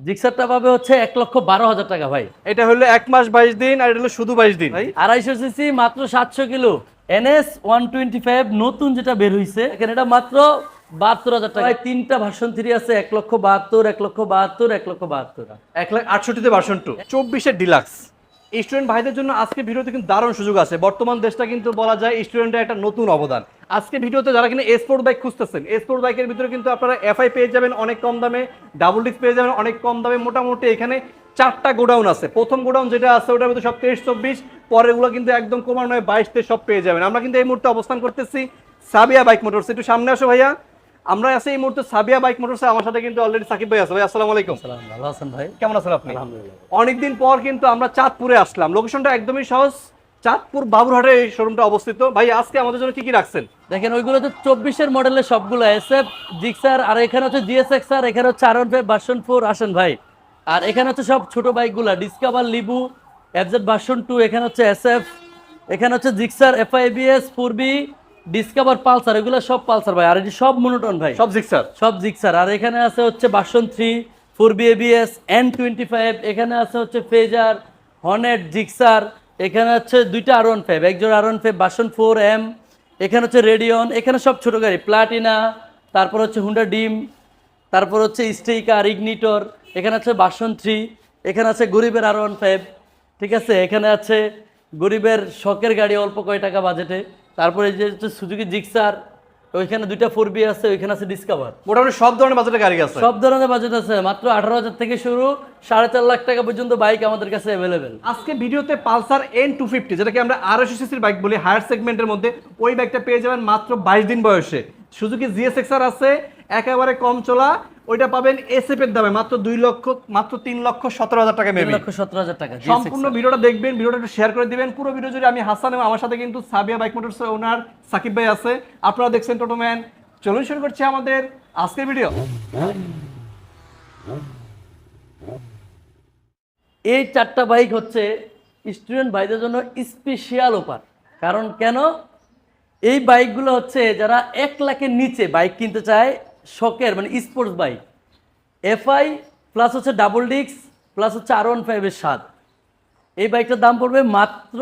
জিক্সারটা পাবে হচ্ছে এক লক্ষ বারো হাজার টাকা ভাই। এটা হলো এক মাস বাইশ দিন আর এটা হলো শুধু বাইশ দিন। ভাই আড়াইশো সিসি মাত্র সাতশো kilo. NS one twenty five নতুন যেটা বের হয়েছে এখানে এটা মাত্র বাহাত্তর হাজার টাকা। তিনটা ভার্সন থ্রি আছে এক লক্ষ বাহাত্তর এক লক্ষ বাহাত্তর এক লক্ষ বাহাত্তর। এক লাখ আটষট্টিতে ভার্সন টু। চব্বিশে ডিলাক্স। স্টুডেন্ট ভাইদের জন্য আজকে ভিডিওতে কিন্তু দারুণ সুযোগ আছে। বর্তমান দেশটা কিন্তু বলা যায় স্টুডেন্টের একটা নতুন অবদান। আজকে ভিডিওতে যারা কিনা স্পোর্ট বাইক খুঁজতেছেন স্পোর্ট বাইকের ভিতরে কিন্তু আপনারা এফআই পেয়ে যাবেন অনেক কম দামে, ডাবল ডিস্ক পেয়ে যাবেন অনেক কম দামে। মোটামুটি এখানে চারটা গোডাউন আছে। প্রথম গোডাউন যেটা আছে ওটার মধ্যে সব তেইশ, চব্বিশ, পরেরগুলো কিন্তু একদম কমার নয় বাইশ, তেইশ সব পেয়ে যাবেন। আমরা কিন্তু এই মুহূর্তে অবস্থান করতেছি সাবিয়া বাইক মোটরস। একটু সামনে আসো ভাইয়া। আমরা আছি এই মুহূর্তে সাবিয়া বাইক মোটরসে আমার সাথে কিন্তু অলরেডি সাকিব ভাই আছে। ভাই আসসালামু আলাইকুম। ভালো আছেন ভাই? কেমন আছেন আপনি? আলহামদুলিল্লাহ। অনেকদিন পর কিন্তু আমরা চাঁদপুরে আসলাম। লোকেশনটা একদমই সহজ। চাঁদপুর বাবুরহাটে এই শোরুমটা অবস্থিত। ভাই আজকে আমাদের জন্য কি কি রাখছেন? দেখেন ওইগুলো তো চব্বিশের মডেলের সবগুলো এসএফ জিক্সার আর এখানে হচ্ছে জিএসএক্স আর এখানে হচ্ছে আর ভার্সন ফোর আসেন ভাই। আর এখানে হচ্ছে সব ছোট বাইকগুলো ডিসকাভার লিবু এফজেড ভার্সন টু এখানে হচ্ছে এসএফ এখানে হচ্ছে Gixxer FIBS four V Discover Pulsar এগুলো সব পালসার ভাই। আর এটি সব মনোটন ভাই। সব জিক্সার সব জিক্সার আর এখানে আছে হচ্ছে বাসন three four V ABS N twenty five এখানে আছে হচ্ছে ফেজার হনেট জিক্সার এখানে আছে দুইটা আর ওয়ান ফাইভ একজন R one five version four M এখানে হচ্ছে রেডিয়ন এখানে সব ছোট গাড়ি প্লাটিনা তারপর হচ্ছে হুন্ডা ডিম তারপর হচ্ছে স্টেকার ইগনিটর এখানে আছে বাসন থ্রি এখানে আছে গরিবের আর ওয়ান ফাইভ ঠিক আছে? এখানে আছে গরিবের শখের গাড়ি অল্প কয় টাকা বাজেটে তারপরে যে হচ্ছে সুজুকি জিক্সার ওইখানে দুইটা ফোর বি আছে ওইখানে আছে ডিসকাভার মোটামুটি সব ধরনের বাজারে গাড়ি আছে। সব ধরনের বাজেট আছে মাত্র আঠারো হাজার থেকে শুরু সাড়ে চার লাখ টাকা পর্যন্ত বাইক আমাদের কাছে অ্যাভেলেবেল আজকে ভিডিওতে পালসার এন টু ফিফটি যেটাকে আমরা আর আড়াইশো সিসির বাইক বলি হায়ার সেগমেন্টের মধ্যে ওই বাইকটা পেয়ে যাবেন মাত্র বাইশ দিন বয়সে। সুজুকি জিএস এক্সার আছে একেবারে কম চলা ওইটা পাবেন এসএফ এর দামে মাত্র দুই লক্ষ মাত্র তিন লক্ষ সতেরো হাজার টাকা মেবি লক্ষ সতেরো হাজার টাকা সম্পূর্ণ ভিডিওটা দেখবেন ভিডিওটা একটু শেয়ার করে দিবেন। পুরো ভিডিও জুড়ে আমি হাসান এবং আমার সাথে কিন্তু Sabiya bike motors owner Sakib ভাই আছে। আপনারা দেখছেন টোটো ম্যান চলুন শুরু করছি আমাদের আজকের ভিডিও। এই চারটা বাইক হচ্ছে স্টুডেন্ট ভাইদের জন্য স্পেশাল অফার কারণ কেন? এই বাইকগুলো হচ্ছে যারা এক লাখের নিচে বাইক কিনতে চায় শখের মানে স্পোর্টস বাইক এফআই প্লাস হচ্ছে ডাবল ডিক্স প্লাস হচ্ছে আর ওয়ান ফাইভের সাত এই বাইকটার দাম পড়বে মাত্র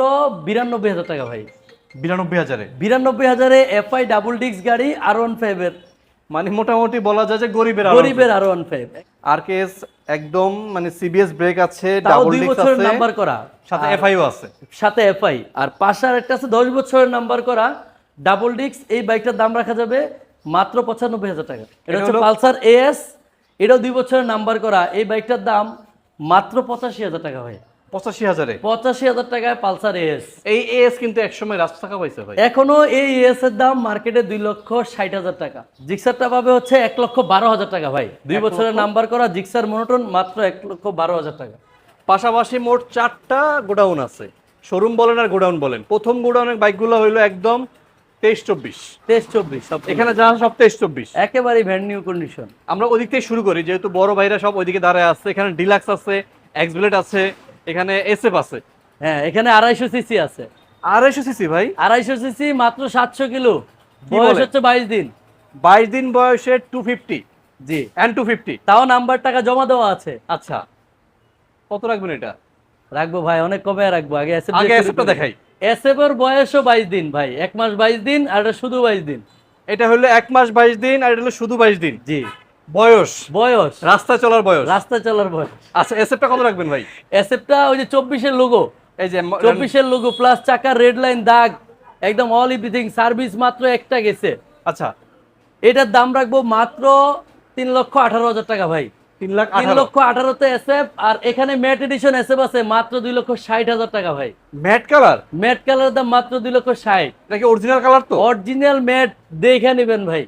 বিরানব্বই হাজার টাকা ভাই। বিরানব্বই হাজারে? বিরানব্বই হাজারে এফআই ডাবল ডিক্স গাড়ি আর ওয়ান ফাইভের মানে মোটামুটি বলা যায় যে গরিবের গরিবের আর ওয়ান ফাইভ আরকেএস একদম মানে সিবিএস ব্রেক আছে তাও ডাবল দুই বছরের নাম্বার করা। সাথে আর এফআইও আছে। সাথে এফআই আর পাশার একটা আছে দশ বছরের নাম্বার করা। ডাবল ডিক্স এই বাইকটার দাম রাখা যাবে মাত্র পঁচানব্বই হাজার টাকা। এটা হচ্ছে পালসার এএস এটাও দুই বছরের নাম্বার করা। এই বাইকটার দাম মাত্র পঁচাশি হাজার টাকা ভাই। পঁচাশি হাজারে? পঁচাশি হাজার টাকায় পালসার এএস এই এএস কিন্তু একসময় রাস্তা থাকা পাইছে ভাই। এখনও এই এএস এর দাম মার্কেটে দুই লক্ষ ষাট হাজার টাকা। জিক্সারটা পাবে হচ্ছে এক লক্ষ বারো হাজার টাকা ভাই। দুই বছরের নাম্বার করা জিক্সার মনোটন মাত্র এক লক্ষ বারো হাজার টাকা। পাশাপাশি মোট চারটা গোডাউন আছে। শোরুম বলেন আর গোডাউন বলেন। প্রথম গোডাউনের বাইকগুলো হইল একদম তেইশ চব্বিশ। তেইশ চব্বিশ সব এখানে যা সব তেইশ চব্বিশ। একেবারেই ভ্যান্ড নিউ কন্ডিশন। আমরা ওদিক থেকে শুরু করি যেহেতু বড় ভাইরা সব ওইদিকে দাঁড়ায় আছে এখানে ডিলাক্স আছে এক্সব্লেড আছে এখানে এসএফ আছে। হ্যাঁ এখানে আড়াইশো সিসি আছে। আড়াইশো সিসি ভাই? আড়াইশো সিসি মাত্র সাতশো কিলো। বয়স হচ্ছে বাইশ দিন? বাইশ দিন বয়সে two fifty G. And two fifty তাও নাম্বার টাকা জমা দেওয়া আছে। আচ্ছা। কত রাখবেন এটা? রাখব ভাই অনেক কমে রাখব। আগে আগে দেখাই। এসএফ এর বয়সও বাইশ দিন ভাই। এক মাস বাইশ দিন আর এটা শুধু বাইশ দিন। এটা হলো এক মাস বাইশ দিন আর এটা হলো শুধু বাইশ দিন। জি। বয়স? বয়স। রাস্তা চলার বয়স? রাস্তা চলার বয়স। আচ্ছা এসএফটা কত রাখবেন ভাই? এসএফটা ওই যে চব্বিশের লোগো এই যে চব্বিশের লোগো প্লাস চাকার রেড লাইন দাগ একদম অল এভরিথিং সার্ভিস মাত্র একটা গেছে। আচ্ছা। এটার দাম রাখব মাত্র তিন লক্ষ আঠারো হাজার টাকা ভাই। তিন লক্ষ আঠারোতে এসএফ আর এখানে ম্যাট এডিশন এসএফ আছে মাত্র দুই লক্ষ ষাট হাজার টাকা ভাই। ম্যাট কালার ম্যাট কালারের দাম মাত্র দুই লক্ষ ষাট। এটা কি অরিজিনাল কালার তো? অরিজিনাল ম্যাট দেখে নেবেন ভাই।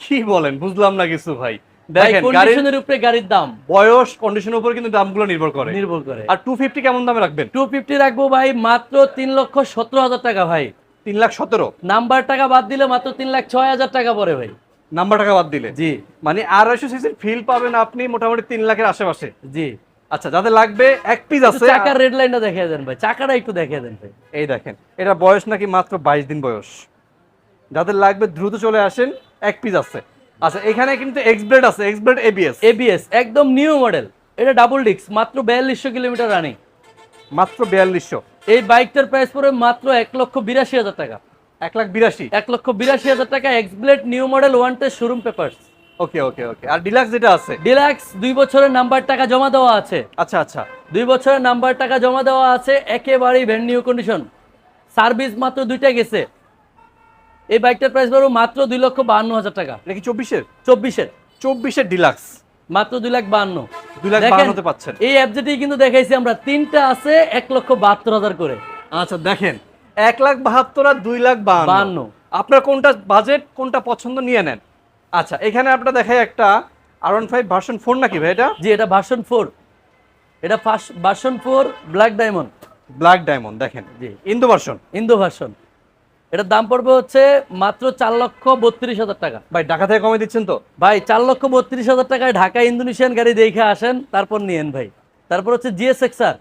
কি বলেন বুঝলাম না কিছু ভাই। দেখেন কন্ডিশনের উপরে গাড়ির দাম। বয়স কন্ডিশনের উপর কিন্তু দামগুলো নির্ভর করে। নির্ভর করে। আর টু ফিফটি কেমন দামে রাখবেন? টু ফিফটি রাখব ভাই মাত্র তিন লক্ষ সতেরো হাজার টাকা ভাই। তিন লাখ সতেরো? নাম্বার টাকা বাদ দিলে মাত্র তিন লাখ ছয় হাজার টাকা পড়ে ভাই। নাম্বার টাকা বাদ দিলে। জি। মানে আড়াইশো সিসির ফিল পাবেন আপনি মোটামুটি তিন লাখের আশেপাশে। জি। আচ্ছা যাদের লাগবে এক পিস আছে চাকার রেড লাইনটা দেখিয়ে দেন ভাই চাকাটা একটু দেখিয়ে দেন ভাই। এই দেখেন এটা বয়স নাকি মাত্র বাইশ দিন বয়স। যাদের লাগবে দ্রুত চলে আসেন এক পিস আছে। আচ্ছা এখানে কিন্তু এক্স এক্সব্লেড আছে এক্স এক্সব্লেড এবিএস এবিএস একদম নিউ মডেল এটা ডাবল ডিক্স মাত্র বিয়াল্লিশশো কিলোমিটার রানিং মাত্র বিয়াল্লিশশো। এই বাইকটার প্রাইস পড়বে মাত্র এক লক্ষ বিরাশি হাজার টাকা। এক লাখ বিরাশি। এক লক্ষ বিরাশি হাজার টাকা Xblade new model one test showroom papers okay okay okay. আর ডিলাক্স যেটা আছে? ডিলাক্স দুই বছরের নাম্বার টাকা জমা দেওয়া আছে। আচ্ছা আচ্ছা। দুই বছরের নাম্বার টাকা জমা দেওয়া আছে একেবারেই ভ্যান নিউ কন্ডিশন সার্ভিস মাত্র দুইটা গেছে। এই বাইকটার প্রাইস পড়বে মাত্র দুই লক্ষ বাহান্ন হাজার টাকা। এটা কি চব্বিশের? চব্বিশের। চব্বিশের ডিলাক্স মাত্র দুই লাখ বাহান্ন। দুই লাখ দেখেন, বাহান্নতে পাচ্ছেন। এই অ্যাপজেটি কিন্তু দেখাইছি আমরা তিনটা আছে এক লক্ষ বাহাত্তর হাজার করে। আচ্ছা দেখেন। এক লাখ বাহাত্তর আর দুই লাখ বাহান্ন। আপনার কোনটা বাজেট কোনটা পছন্দ নিয়ে নেন। আচ্ছা এখানে আপনার দেখায় একটা R one five version four নাকি ভাই এটা? জি এটা ভার্সন ফোর এটা first version four black diamond black diamond দেখেন। জি। ইন্দো ভার্সন ইন্দো ভার্সন এটার দাম পড়বে হচ্ছে মাত্র চার লক্ষ বত্রিশ হাজার টাকা। ভাই ঢাকা থেকে কমে দিচ্ছেন তো? ভাই চার লক্ষ বত্রিশ হাজার টাকায় ঢাকা ইন্দোনেশিয়ান গাড়ি দেখে আসেন তারপর নিয়েন ভাই। তারপর হচ্ছে GS XR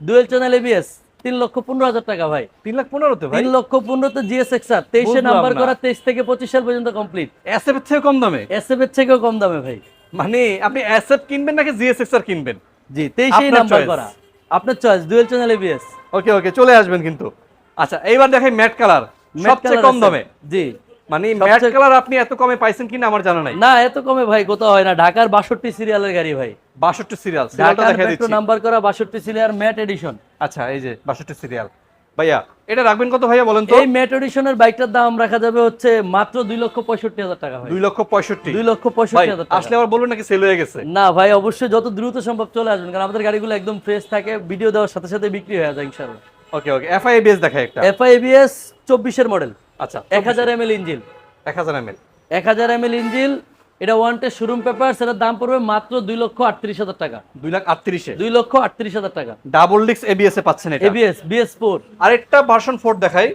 dual channel ABS তিন লক্ষ পনেরো হাজার টাকা ভাই। তিন লাখ পনেরোতে তিন লক্ষ পনেরোতে জিএস এক্সআর তেইশে নাম্বার করা তেইশ থেকে পঁচিশ সাল পর্যন্ত কমপ্লিট এসএফ এর থেকে কম দামে? এসএফ এর থেকেও কম দামে ভাই। মানে আপনি এসএফ কিনবেন নাকি জিএসএক্স আর কিনবেন? জি তেইশে নাম্বার করা। আপনার choice dual channel ABS okay okay চলে আসবেন কিন্তু। আচ্ছা এইবার দেখাই ম্যাট কালার সবচেয়ে কম দামে? জি। মানে ম্যাট কালার আপনি এত কমে পাইছেন কিনা আমার জানা নাই। না এত কমে ভাই কোথাও হয় না। ঢাকার বাষট্টি সিরিয়ালের গাড়ি ভাই। বাষট্টি সিরিয়াল সিরিয়ালটা নাম্বার করা বাষট্টি সিরিয়াল ম্যাট এডিশন আচ্ছা এই যে বাষট্টি সিরিয়াল ভাইয়া এটা রাখবেন কত ভাইয়া বলেন তো? এই ম্যাট এডিশনের বাইকটার দাম রাখা যাবে হচ্ছে মাত্র দুই লক্ষ পঁয়ষট্টি হাজার টাকা ভাই। দুই লক্ষ পঁয়ষট্টি। দুই লক্ষ পঁয়ষট্টি হাজার আসলে আবার বলুন নাকি সেল হয়ে গেছে? না ভাই অবশ্যই যত দ্রুত সম্ভব চলে আসবেন কারণ আমাদের গাড়িগুলো একদম ফ্রেশ থাকে ভিডিও দেওয়ার সাথে সাথে বিক্রি হয়ে যায় ইনশাল্লাহ ওকে ওকে এফআই বেস দেখাই একটা। এফআই এবিএস চব্বিশের মডেল। আচ্ছা এক হাজার এম এল ইঞ্জিন। এক হাজার এম এল। এক হাজার এম এল ইঞ্জিন এটা ওয়ান টেস্ট শোরুম পেপার সেটার দাম পড়বে মাত্র দুই লক্ষ আটত্রিশ হাজার টাকা। দুই লাখ আটত্রিশে? দুই লক্ষ আটত্রিশ হাজার টাকা। ডাবল ডিক্স এবিএস এ পাচ্ছেন এবিএস বিএস ফোর আরেকটা ভার্সন ফোর দেখাই।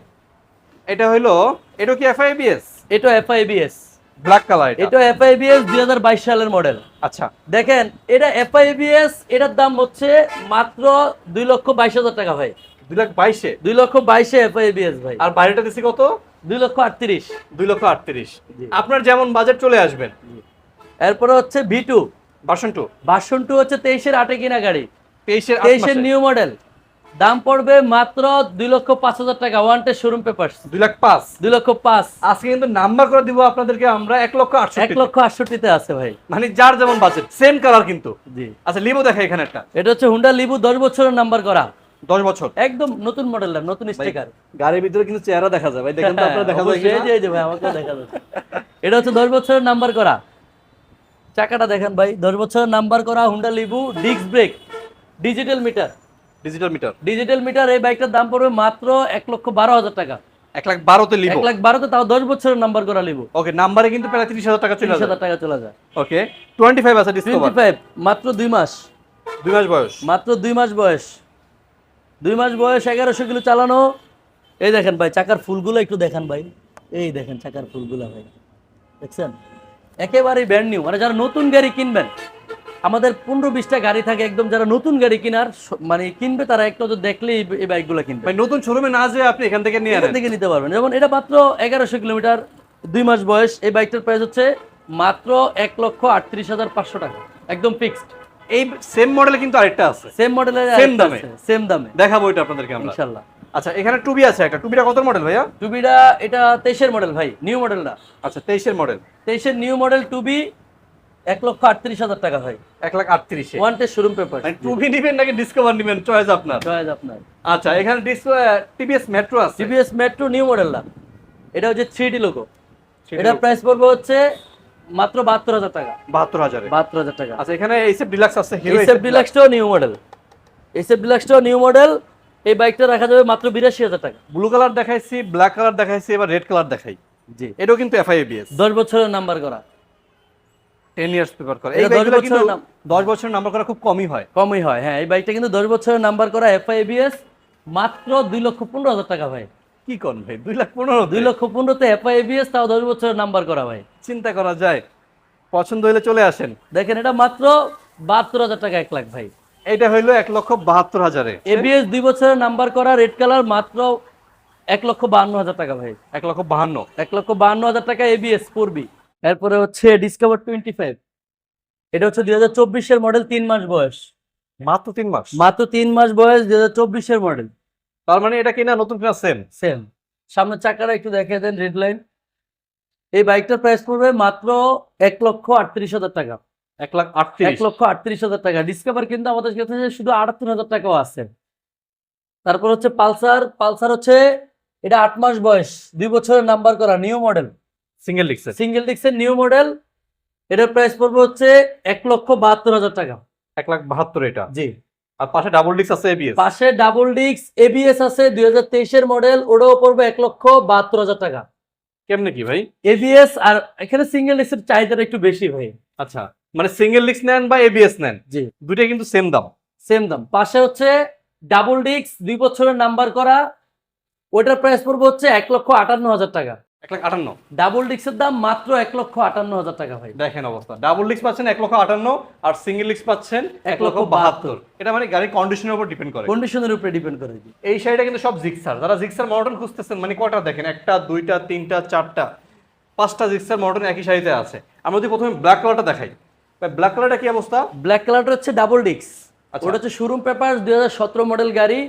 এটা হলো এটা কি এফআই এবিএস এটা এফআই এবিএস ব্ল্যাক কালার এটা। এটা এফআই এবিএস দুই হাজার বাইশ সালের মডেল আচ্ছা। দেখেন এটা এফআই এবিএস এটার দাম হচ্ছে মাত্র দুই লক্ষ বাইশ হাজার টাকা ভাই। দুই লাখ বাইশে? দুই লক্ষ বাইশে ভাই। আর বাইরেটা দিছি কত? দুই লক্ষ আটত্রিশ। দুই লক্ষ আটত্রিশ। আপনার যেমন বাজেট চলে আসবেন। এরপরে হচ্ছে V two. Version two. Version two হচ্ছে তেইশের আটে কিনা গাড়ি। তেইশের তেইশের নিউ মডেল। দাম পড়বে মাত্র দুই লক্ষ পাঁচ হাজার টাকা। ওয়ান শোরুম পেপার দুই লাখ পাঁচ। দুই লক্ষ পাঁচ। আজকে কিন্তু নাম্বার করে দিব আপনাদেরকে আমরা এক লক্ষ আটশো এক লক্ষ আটষট্টিতে আছে ভাই। মানে যার যেমন বাজেট সেম কালার কিন্তু। জি। আচ্ছা লিবো দেখা এখানে একটা এটা হচ্ছে হুন্ডা লিবু দশ বছরের নাম্বার করা। দশ বছর। একদম নতুন মডেল নতুন স্টিকার গাড়ির ভিতরে কিন্তু চেহারা দেখা যায় ভাই দেখেন তো আপনারা দেখা যায় এই যে, এই যে ভাই, আমাকেও দেখা যাচ্ছে। এটা হচ্ছে দশ বছরের নাম্বার করা। চাকাটা দেখেন ভাই দশ বছরের নাম্বার করা Honda Livo disc brake digital meter digital meter digital meter এই বাইকটার দাম পড়বে মাত্র এক লক্ষ বারো হাজার টাকা। এক লাখ বারোতে এক লিবো লাখ বারোতে তাও দশ বছরের নাম্বার করা লিবু ওকে নাম্বারে কিন্তু প্রায় তিরিশ হাজার টাকা চলে হাজার টাকা চলে যায়। ওকে টোয়েন্টি ফাইভ আছে টোয়েন্টি ফাইভ মাত্র দুই মাস। দুই মাস বয়স। মাত্র দুই মাস বয়স। দুই মাস বয়স এগারোশো কিলো চালানো। এই দেখেন ভাই চাকার ফুলগুলো একটু দেখেন ভাই। এই দেখেন চাকার ফুলগুলো ভাই। দেখছেন? একেবারেই ব্র্যান্ড নিউ মানে যারা নতুন গাড়ি কিনবেন আমাদের পনেরো বিশটা গাড়ি থাকে একদম যারা নতুন গাড়ি কেনার মানে কিনবে তারা একটা তো দেখলেই এই- এই বাইকগুলো কিনবে। ভাই নতুন শোরুমে না যেয়ে আপনি এখান থেকে নিয়ে এখান থেকে নিতে পারবেন। যেমন এটা মাত্র এগারোশো কিলোমিটার দুই মাস বয়স এই বাইকটার প্রাইস হচ্ছে মাত্র এক লক্ষ আটত্রিশ হাজার পাঁচশো টাকা। একদম ফিক্সড এই সেম মডেল কিন্তু আরেকটা আছে। সেম মডেলের Same দামে? সেম দামে। দেখাবো এটা আপনাদেরকে আমরা। ইনশাল্লাহ। আচ্ছা এখানে টুবি আছে একটা। টুবিটা কত মডেল ভাইয়া? টুবিটা এটা তেইশের মডেল ভাই নিউ মডেল না আচ্ছা তেইশের মডেল তেইশের নিউ মডেল টুবি এক লক্ষ আটত্রিশ হাজার টাকা ভাই। এক লাখ আটত্রিশে। ওয়ান টেস্ট শোরুম পেপার মানে টুবি নিবেন নাকি ডিসকভার নিবেন? চয়েস আপনার। চয়েস আপনার। আচ্ছা এখানে টিভিএস মেট্রো আছে। টিভিএস মেট্রো নিউ মডেল না এটা হচ্ছে থ্রি ডি লোগো 3D এটা প্রাইস পড়বে হচ্ছে মাত্র বাহাত্তর হাজার টাকা। বাহাত্তর হাজারে? বাহাত্তর হাজার টাকা। আচ্ছা এখানে ডিলাক্স আছে হিরো ডিলাক্সটাও নিউ মডেল এইসএফ ডিলাক্সটাও নিউ মডেল এই বাইকটা রাখা যাবে মাত্র বিরাশি হাজার টাকা। ব্লু কালার দেখাইছি ব্ল্যাক কালার দেখাইছি এবার রেড কালার দেখাই। জি। এটাও কিন্তু এফআইএবিএস দশ বছরের নাম্বার করা। টেন ইয়ার্স পেপার করে। এটা এই 10 কিন্তু বছরের নাম্বার করা খুব কমই হয়। কমই হয় হ্যাঁ এই বাইকটা কিন্তু দশ বছরের নাম্বার করা মাত্র দুই লক্ষ পনেরো হাজার টাকা ভাই। কি করেন ভাই? দুই লাখ পনেরো দুই লক্ষ পনেরোতে এফআইবিএস তাও দশ বছরের নাম্বার করা ভাই। চিন্তা করা যায়। পছন্দ হলে চলে আসেন। দেখেন এটা মাত্র বাহাত্তর হাজার টাকা এক লাখ ভাই। এটা হইল এক লক্ষ বাহাত্তর হাজারে। এবিএস দুই বছরের নাম্বার করা রেড কালার মাত্র এক লক্ষ বাহান্ন হাজার টাকা ভাই। এক লক্ষ বাহান্ন। এক লক্ষ বাহান্ন হাজার টাকা এবিএস ফোর বি এরপরে হচ্ছে ডিসকভার টোয়েন্টি ফাইভ এটা হচ্ছে দুই হাজার চব্বিশের মডেল তিন মাস বয়স। মাত্র তিন মাস। মাত্র তিন মাস বয়স দুই হাজার চব্বিশের মডেল তার মানে এটা কিনা নতুন কিনা সেম সেম সামনের চাকাটা একটু দেখিয়ে দেন রেড লাইন এই বাইকটার প্রাইস পড়বে মাত্র এক লক্ষ আটত্রিশ হাজার টাকা। এক লাখ এক লক্ষ আটত্রিশ হাজার টাকা। ডিসকভার কিন্তু আমাদের কাছে শুধু আটাত্তর হাজার টাকাও আছে। তারপর হচ্ছে পালসার। পালসার হচ্ছে এটা আট মাস বয়স দুই বছরের নাম্বার করা নিউ মডেল সিঙ্গেল ডিক্সের সিঙ্গেল ডিস্কের নিউ মডেল এটার প্রাইস পড়বে হচ্ছে এক লক্ষ বাহাত্তর হাজার টাকা। এক লাখ বাহাত্তর এটা। জি। আর পাশে ডাবল ডিক্স আছে এবিএস পাশে ডাবল ডিস্ক এবিএস আছে দুই হাজার তেইশের মডেল ওটাও পড়বে এক লক্ষ বাহাত্তর হাজার টাকা। কেমনে কি ভাই? এবিএস আর এখানে সিঙ্গেল ডিস্কের চাহিদাটা একটু বেশি ভাই। আচ্ছা মানে সিঙ্গেল ডিক্স নেন বা এবিএস নেন? জি। দুইটা কিন্তু সেম দাম। সেম দাম। পাশে হচ্ছে ডাবল ডিস্ক দুই বছরের নাম্বার করা ওটার প্রাইস পড়বে হচ্ছে এক লক্ষ আটান্ন হাজার টাকা। এক লাখ আটান্ন। ডাবল ডিস্কের দাম মাত্র এক লক্ষ আটান্ন হাজার টাকা ভাই। দেখেন অবস্থা। ডাবল পাচ্ছেন এক লক্ষ আটান্ন আর সিঙ্গেল পাচ্ছেন এক লক্ষ বাহাত্তর। এটা মানে গাড়ির কন্ডিশনের উপর ডিপেন্ড করে। কন্ডিশনের উপরে ডিপেন্ড করে এই শাড়িটা কিন্তু সব জিক্সার যারা জিক্সার খুঁজতেছেন মানে কটা দেখেন? একটা দুইটা তিনটা চারটা পাঁচটা জিক্সার একই শাড়িতে আছে। আমরা যদি প্রথমে ব্ল্যাক কালারটা দেখাই ব্ল্যাক কালারটা কি অবস্থা? ব্ল্যাক কালারটা হচ্ছে ডাবল ডিস্ক আচ্ছা। ওটা হচ্ছে শোরুম পেপার দুই হাজার সতেরো মডেল গাড়ি।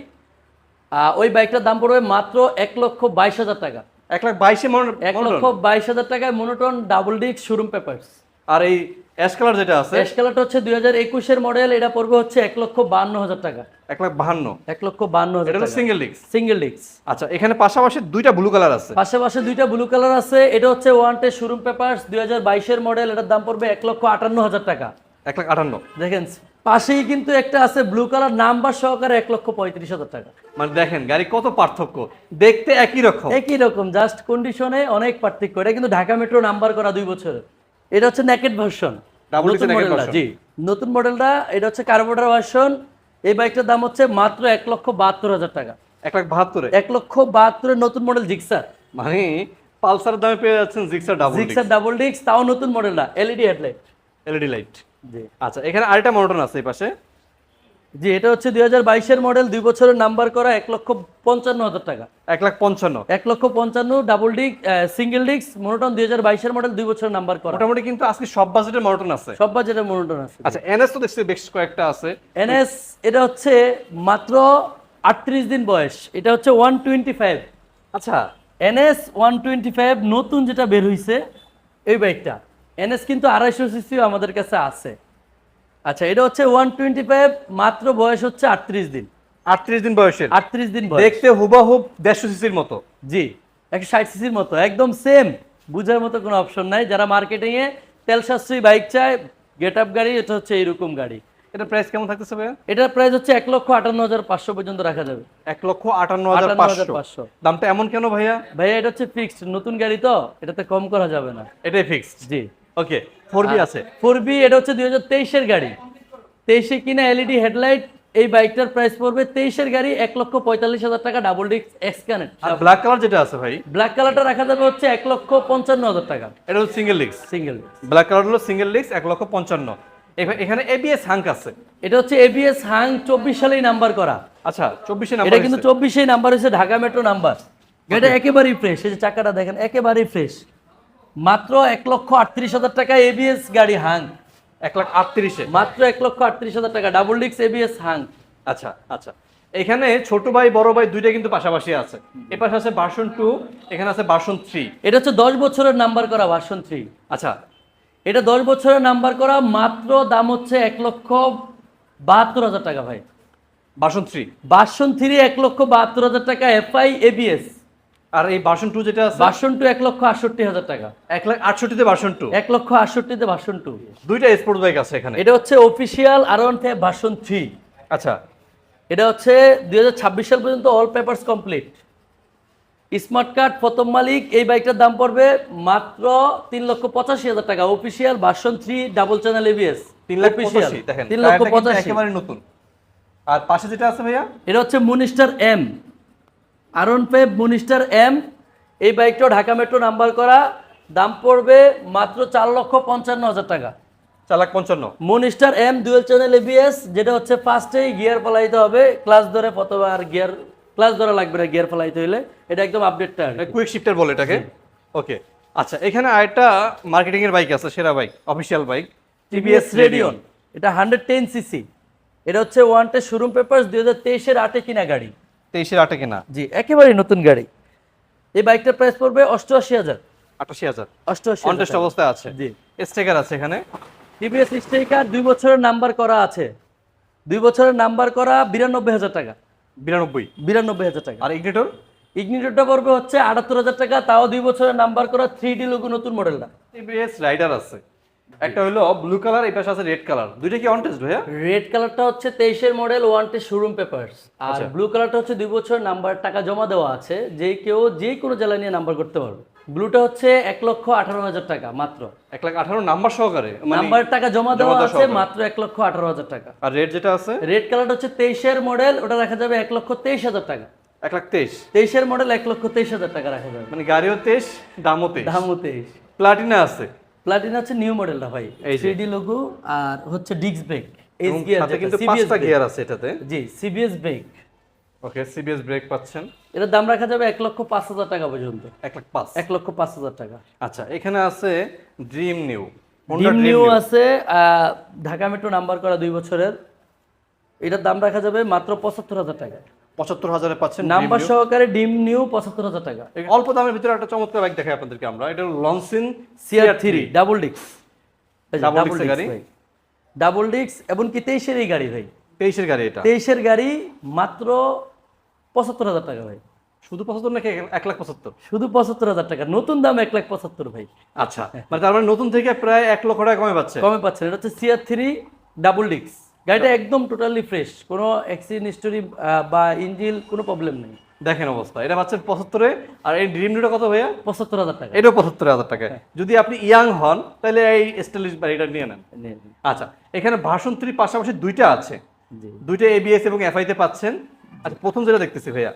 ওই বাইকটার দাম পড়বে মাত্র এক লক্ষ বাইশ হাজার টাকা। এক লাখ বাইশে এক লক্ষ বাইশ হাজার টাকায় monotone double disc showroom papers আর এই অ্যাশ কালার যেটা আছে? অ্যাশ কালারটা হচ্ছে দুই হাজার একুশের মডেল এটা পড়বে হচ্ছে এক লক্ষ বান্ন হাজার টাকা। এক লাখ বাহান্ন? এক লক্ষ বান্ন হাজার এটা সিঙ্গেল সিঙ্গেল ডিস্ক আচ্ছা এখানে পাশাপাশি দুইটা ব্লু কালার আছে। পাশাপাশি দুইটা ব্লু কালার আছে এটা হচ্ছে ওয়ান্টে শোরুম পেপারস দুই হাজার বাইশের মডেল এটার দাম পড়বে এক লক্ষ আটান্ন হাজার টাকা। এক লাখ আটান্ন। দেখেন পাশেই কিন্তু একটা আছে ব্লু কালার নাম্বার সহকারে এক লক্ষ পঁয়ত্রিশ হাজার টাকা। মানে দেখেন গাড়ি কত পার্থক্য? দেখতে একই রকম। একই রকম জাস্ট কন্ডিশনে অনেক পার্থক্য। এটা কিন্তু ঢাকা মেট্রো নাম্বার করা দুই বছর। এটা হচ্ছে নেকেট ভার্সন নতুন মডেলটা জি। নতুন মডেলটা এটা হচ্ছে কার্বোটার ভার্সন এই বাইকটার দাম হচ্ছে মাত্র এক লক্ষ বাহাত্তর হাজার টাকা। এক লাখ বাহাত্তরে? এক লক্ষ বাহাত্তরের নতুন মডেল জিক্সার মানে পালসার দামে পেয়ে যাচ্ছেন Gixxer double Gixxer double disc তাও নতুন মডেলটা এলইডি হেডলাইট এলইডি লাইট জি। আচ্ছা এখানে আরেকটা মডার্ন আছে এই পাশে। জি এটা হচ্ছে দুই হাজার বাইশের মডেল দুই বছরের নাম্বার করা এক লক্ষ পঞ্চান্ন হাজার টাকা। এক লাখ পঞ্চান্ন। এক লক্ষ পঞ্চান্ন double disc single disc monotone দুই হাজার বাইশের মডেল দুই বছরের নাম্বার করা। মোটামুটি কিন্তু আজকে সব বাজেটের মডার্ন আছে। সব বাজেটের মনোটন আছে। আচ্ছা এনএস তো দেখছি বেশ কয়েকটা আছে। এনএস এটা হচ্ছে মাত্র আটত্রিশ দিন বয়স। এটা হচ্ছে ওয়ান টোয়েন্টি ফাইভ আচ্ছা। এনএস ওয়ান টোয়েন্টি ফাইভ নতুন যেটা বের হইছে এই বাইকটা এনএস কিন্তু আড়াইশো সিসিও আমাদের কাছে আছে। আচ্ছা এটা হচ্ছে ওয়ান টোয়েন্টি ফাইভ মাত্র বয়স হচ্ছে আটত্রিশ দিন। আটত্রিশ দিন বয়সের। আটত্রিশ দিন দেখতে হুবাহুব দেড়শো সিসির মতো। জি একশো ষাট সিসির মতো একদম সেম বুঝার মতো কোনো অপশন নাই। যারা মার্কেটিং এ তেল সাশ্রয়ী বাইক চায় গেট আপ গাড়ি এটা হচ্ছে এইরকম গাড়ি। এটা প্রাইস কেমন থাকতেছে ভাইয়া? এটার প্রাইস হচ্ছে এক লক্ষ আটান্ন হাজার পাঁচশো পর্যন্ত রাখা যাবে। এক লক্ষ আটান্ন হাজার পাঁচশো। দামটা এমন কেন ভাইয়া? ভাইয়া এটা হচ্ছে ফিক্সড নতুন গাড়ি তো এটাতে কম করা যাবে না। এটাই ফিক্সড জি। ওকে ফোর বি আছে। ফোর বি এটা হচ্ছে দুই হাজার তেইশের গাড়ি। তেইশে কিনা এলইডি হেডলাইট এই বাইকটার প্রাইস পড়বে তেইশের গাড়ি এক লক্ষ পঁয়তাল্লিশ হাজার টাকা ডাবল ডিস্ক এক্স কানেক্ট আর ব্ল্যাক কালার যেটা আছে ভাই? ব্ল্যাক কালারটা রাখা যাবে হচ্ছে এক লক্ষ পঞ্চান্ন হাজার টাকা। এটা হলো single disc single black colour হলো সিঙ্গেল ডিস্ক এক লক্ষ পঞ্চান্ন। এখানে এবিএস হাঙ্ক আছে। এটা হচ্ছে এবিএস হাং চব্বিশ সালেই নাম্বার করা। আচ্ছা চব্বিশে নাম্বার এটা কিন্তু চব্বিশেই নাম্বার হয়েছে ঢাকা মেট্রো নাম্বার এটা একেবারেই ফ্রেশ এই যে চাকাটা দেখেন একেবারেই ফ্রেশ মাত্র এক লক্ষ আটত্রিশ হাজার টাকা এবিএস গাড়ি হাং। এক লাখ আটত্রিশে? মাত্র এক লক্ষ আটত্রিশ হাজার টাকা। ডাবল ডিক্স এবিএস হাং। আচ্ছা আচ্ছা। এখানে ছোট ভাই বড় ভাই দুইটা কিন্তু পাশাপাশি আছে। এ পাশে আছে ভার্সন টু এখানে আছে ভার্সন থ্রি এটা হচ্ছে দশ বছরের নাম্বার করা ভার্সন থ্রি আচ্ছা। এটা দশ বছরের নাম্বার করা মাত্র দাম হচ্ছে এক লক্ষ বাহাত্তর হাজার টাকা ভাই। ভার্সন থ্রি ভার্সন থ্রি এক লক্ষ বাহাত্তর হাজার টাকা এফআই এবিএস আর এই ভার্সন টু যেটা আছে? ভার্সন টু এক লক্ষ আটষট্টি হাজার টাকা। এক লাখ আটষট্টিতে ভার্সন টু? এক লক্ষ আটষট্টিতে ভার্সন টু। দুইটা স্পোর্ট বাইক আছে এখানে। এটা হচ্ছে official R one version three আচ্ছা। এটা হচ্ছে দুই সাল পর্যন্ত all papers complete smart card প্রথম মালিক এই বাইকটার দাম পড়বে মাত্র তিন লক্ষ পঁচাশি হাজার টাকা। Official version three double channel ABS তিন লাখ পঁচাশি দেখেন। তিন লক্ষ পঁচাশি। একেবারে নতুন। আর পাশে যেটা আছে ভাইয়া? এটা হচ্ছে মুনিস্টার এম আরন ফাইভ মুনিস্টার এম এই বাইকটাও ঢাকা মেট্রো নাম্বার করা। দাম পড়বে মাত্র চার লক্ষ পঞ্চান্ন হাজার টাকা। চার লাখ পঞ্চান্ন। Monster M dual channel ABS যেটা হচ্ছে ফার্স্টেই গিয়ার ফলাইতে হবে। ক্লাস ধরে প্রথমে আর গিয়ার ক্লাস ধরা লাগবে না গিয়ার ফলাইতে হইলে। এটা একদম আপডেটটা কুইক শিফটার বলে এটাকে? ওকে আচ্ছা এখানে আরেকটা মার্কেটিং এর বাইক আছে সেরা bike official bike TVS Radeon এটা হান্ড্রেড টেন সিসি এটা হচ্ছে ওয়ান টে শোরুম পেপার দুই হাজার তেইশের আটে কিনা গাড়ি। তেইশের আটে কেনা? জি একেবারেই নতুন গাড়ি। এই বাইকটার প্রাইস পড়বে অষ্টআশি হাজার। আটাশি হাজার? অষ্টআশি অনটেস্ট অবস্থায় আছে? জি। স্টেকার আছে এখানে? টিভিএস স্ট্রাইকার দুই বছরের নাম্বার করা আছে। দুই বছরের নাম্বার করা বিরানব্বই হাজার টাকা। বিরানব্বই? বিরানব্বই হাজার টাকা। আর ইগনিটর ইগনিটরটা পড়বে হচ্ছে আটাত্তর হাজার টাকা তাও দুই বছরের নাম্বার করা থ্রি ডি লোগো নতুন মডেলটা টিভিএস রাইডার আছে। একটা হলো ব্লু কালার এই পাশে আছে রেড কালার দুইটা কি অনটেস্ট ভাইয়া? রেড কালারটা হচ্ছে তেইশের মডেল ওয়ান টে শোরুম পেপারস আর আচ্ছা। ব্লু কালারটা হচ্ছে দুই বছর নাম্বার টাকা জমা দেওয়া আছে যে কেউ যে কোনো জেলায় নিয়ে নাম্বার করতে পারবে। ব্লুটা হচ্ছে এক লক্ষ আঠারো হাজার টাকা মাত্র। এক লাখ আঠারো নাম্বার সহকারে মানে নাম্বার টাকা জমা দেওয়া দেওয়া আছে মাত্র এক লক্ষ আঠারো হাজার টাকা। আর রেড যেটা আছে? রেড কালারটা হচ্ছে তেইশের মডেল ওটা রাখা যাবে এক লক্ষ তেইশ হাজার টাকা। এক লাখ তেইশ। তেইশের মডেল এক লক্ষ তেইশ হাজার টাকা রাখা যাবে। মানে গাড়িও তেইশ দামও তেইশ। দামও তেইশ। প্লাটিনা আছে। প্লাটিনা হচ্ছে নিউ মডেলটা ভাই। যে। লোগো আর হচ্ছে ডিস্ক ব্রেক গিয়ার কিন্তু পাঁচটা গিয়ার আছে এটাতে। জি CBS brake okay CBS brake পাচ্ছেন। এটার দাম রাখা যাবে এক লক্ষ পাঁচ হাজার টাকা পর্যন্ত। এক লাখ পাঁচ। এক লক্ষ পাঁচ হাজার টাকা। আচ্ছা এখানে আছে ড্রিম নিউ ডিম নিউ আছে ঢাকা মেট্রো নাম্বার করা দুই বছরের। এটার দাম রাখা যাবে মাত্র পঁচাত্তর হাজার টাকা। পঁচাত্তর হাজারে পাচ্ছেন নাম্বার সহকারে ডিম নিউ পঁচাত্তর হাজার টাকা। অল্প দামের ভিতরে একটা চমৎকার বাইক দেখাই আপনাদেরকে আমরা। এটা লনসিন সিআর থ্রি ডাবল ডিক্স disc গাড়ি? ডাবল ডিক্স এবং কি তেইশের এই গাড়ি? ভাই। তেইশের গাড়ি এটা? তেইশের গাড়ি মাত্র পঁচাত্তর হাজার টাকা ভাই। শুধু পঁচাত্তর নাকি এক- এক লাখ পঁচাত্তর? শুধু পঁচাত্তর হাজার টাকা। নতুন দাম এক লাখ পঁচাত্তর ভাই। আচ্ছা। মানে তার মানে নতুন থেকে প্রায় এক লক্ষ টাকা কমে পাচ্ছে। কমে পাচ্ছেন এটা হচ্ছে সিআর থ্রি ডাবল ডিক্স গাড়িটা একদম টোটালি ফ্রেশ কোনো অ্যাক্সিডেন্ট হিস্টোরি বা ইঞ্জিল কোনো প্রবলেম নেই। দেখেন অবস্থা। এটা পাচ্ছেন পঁচাত্তরে। আর এই ড্রিম নিউটা কত ভাইয়া? পঁচাত্তর হাজার টাকা। এটাও পঁচাত্তর হাজার টাকা। যদি আপনি ইয়াং হন তাহলে এই স্টাইলিশ বাড়িটা নিয়ে নেন। আচ্ছা এখানে ভাষণ থ্রি পাশাপাশি দুইটা আছে। দুইটা এবিএস এবং এফআই তে পাচ্ছেন। আচ্ছা প্রথম যেটা দেখতেছি ভাইয়া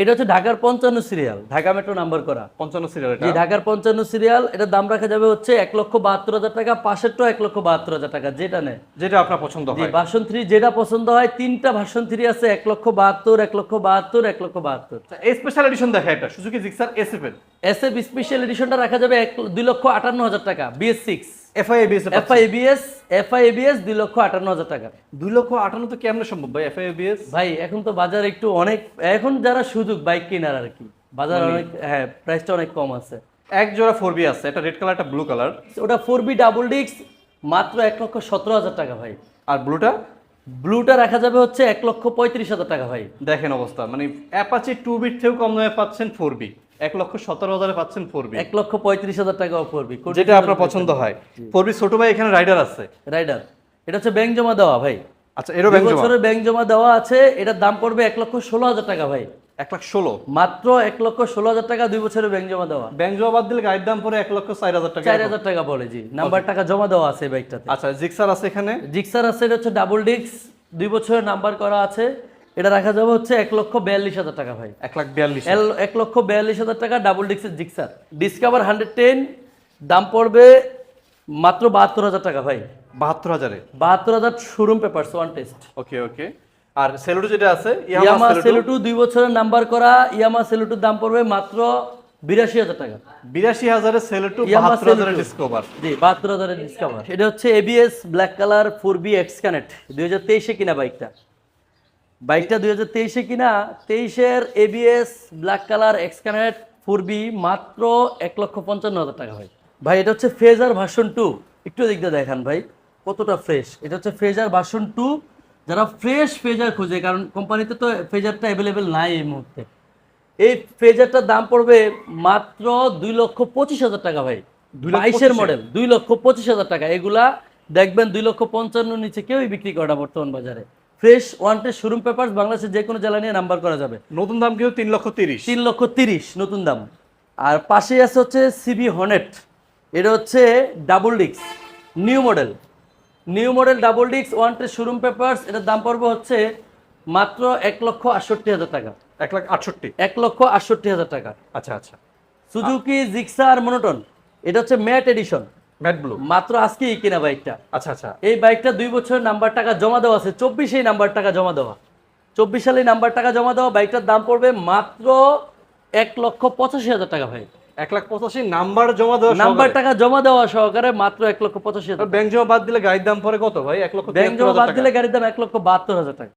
এটা হচ্ছে ঢাকার পঞ্চান্ন সিরিয়াল ঢাকা মেট্রো নাম্বার করা। পঞ্চান্ন সিরিয়াল জি ঢাকার পঞ্চান্ন সিরিয়াল এটার দাম রাখা যাবে হচ্ছে এক লক্ষ বাহাত্তর হাজার টাকা পাশেরটাও এক লক্ষ বাহাত্তর হাজার টাকা যেটা নেয়। যেটা আপনার পছন্দ হয়। ভার্সন থ্রি যেটা পছন্দ হয় তিনটা ভার্সন থ্রি আছে এক লক্ষ বাহাত্তর এক লক্ষ বাহাত্তর এক লক্ষ বাহাত্তর। এই স্পেশাল এডিশন দেখা এটা Suzuki Gixxer SFL S F special এডিশনটা রাখা যাবে এক দুই লক্ষ আটান্ন হাজার টাকা BS six FI ABS FI ABS FI ABS দুই লক্ষ আটান্ন হাজার টাকা। দুই লক্ষ আটান্ন তো কেমনে সম্ভব ভাই এফআই এবিএস ভাই এখন তো বাজার একটু অনেক এখন যারা সুযোগ বাইক কেনার আর কি বাজার অনেক হ্যাঁ প্রাইসটা অনেক কম আছে। এক জোড়া ফোর বি আছে রেড কালার একটা ব্লু কালার ওটা ফোর বি ডাবল ডিক্স মাত্র এক লক্ষ সতেরো হাজার টাকা ভাই। আর ব্লুটা ব্লুটা রাখা যাবে হচ্ছে এক লক্ষ পঁয়ত্রিশ হাজার টাকা ভাই। দেখেন অবস্থা মানে অ্যাপাচি টু বিট থেকেও কম দামে পাচ্ছেন ফোর বি এক লক্ষ সতেরো হাজারে পাচ্ছেন ফোর বি এক লক্ষ পঁয়ত্রিশ হাজার টাকাও ফোর বি যেটা আপনার পছন্দ হয়। ফোর বি ছোট ভাই এখানে রাইডার আছে। রাইডার। এটা হচ্ছে ব্যাংক জমা দেওয়া ভাই। আচ্ছা এরও ব্যাংক বছরের ব্যাংক জমা দেওয়া আছে এটার দাম পড়বে এক লক্ষ ষোলো হাজার টাকা ভাই। এক লাখ ষোলো? মাত্র এক লক্ষ ষোলো হাজার টাকা দুই বছরের ব্যাংক জমা দেওয়া। ব্যাংক জমা বাদ দিলে গাড়ির দাম পরে এক লক্ষ চার হাজার টাকা চার হাজার টাকা পড়ে জি। নাম্বার টাকা জমা দেওয়া আছে বাইকটাতে। আচ্ছা জিক্সার আছে এখানে? জিক্সার আছে এটা হচ্ছে ডাবল ডিক্স দুই বছরের নাম্বার করা আছে। এটা রাখা যাবে হচ্ছে এক লক্ষ বিয়াল্লিশ হাজার টাকা ভাই। এক লাখ বিয়াল্লিশ এক লক্ষ বিয়াল্লিশ হাজার টাকা ডাবল ডিক্সের জিক্সার ডিসকাভার হান্ড্রেড টেন দাম পড়বে মাত্র বাহাত্তর হাজার টাকা ভাই। বাহাত্তর হাজারে? বাহাত্তর হাজার showroom papers one test okay okay. আর সেলুটো যেটা আছে ইয়ামা সেলুটো দুই বছরের নাম্বার করা ইয়ামা সেলুটুর দাম পড়বে মাত্র বিরাশি হাজার টাকা। বিরাশি হাজারে সেলুটো বাহাত্তর হাজারে সেলুটো। ডিসকভার জি বাহাত্তর হাজারের ডিসকাভার এটা হচ্ছে ABS black colour four V X connect দুই হাজার তেইশে কিনা বাইকটা বাইকটা দুই হাজার তেইশে কিনা তেইশের ABS black colour X connect four V মাত্র এক লক্ষ পঞ্চান্ন হাজার টাকা ভাই ভাই এটা হচ্ছে ফেজার ভার্সন টু একটু দিকটা দেখান ভাই কতটা ফ্রেশ এটা হচ্ছে ফেজার ভার্সন টু যারা ফ্রেশ ফেজার খুঁজে কারণ কোম্পানিতে তো ফেজারটা অ্যাভেলেবেল নাই এই মুহূর্তে। এই ফেজারটার দাম পড়বে মাত্র দুই লক্ষ পঁচিশ হাজার টাকা ভাই। বাইশের মডেল দুই লক্ষ পঁচিশ হাজার টাকা। এগুলা দেখবেন দুই লক্ষ পঞ্চান্ন নিচে কেউই বিক্রি করে না বর্তমান বাজারে। ফ্রেশ ওয়ান্টেড শোরুম পেপার বাংলাদেশের যে কোনো জেলা নিয়ে নাম্বার করা যাবে। নতুন দাম কিন্তু তিন লক্ষ তিরিশ। তিন লক্ষ তিরিশ নতুন দাম। আর পাশে আছে হচ্ছে সিবি হনেট এটা হচ্ছে ডাবল ডিক্স new model new model double ডিক্স ওয়ান্টেড শোরুম পেপারস এটার দাম পড়বে হচ্ছে মাত্র এক লক্ষ আটষট্টি হাজার টাকা। এক লাখ আটষট্টি। এক লক্ষ আটষট্টি হাজার টাকা। আচ্ছা আচ্ছা। সুজুকি জিক্সা আর মনোটন এটা হচ্ছে ম্যাট এডিশন ম্যাট ব্লু মাত্র আজকেই কিনা বাইকটা। আচ্ছা আচ্ছা। এই বাইকটা দুই বছরের নাম্বার টাকা জমা দেওয়া আছে চব্বিশেই নাম্বার টাকা জমা দেওয়া। চব্বিশ সালে নাম্বার টাকা জমা দেওয়া বাইকটার দাম পড়বে মাত্র এক লক্ষ পঁচাশি হাজার টাকা ভাই। এক লাখ পঁচাশি নাম্বার জমা দেওয়া নাম্বার টাকা জমা দেওয়া সহকারে মাত্র এক লক্ষ পঁচাশি হাজার ব্যাংক জমা বাদ দিলে গাড়ির দাম পরে কত ভাই? এক লক্ষ ব্যাংক জমা বাদ দিলে গাড়ির দাম এক লক্ষ বাহাত্তর হাজার টাকা।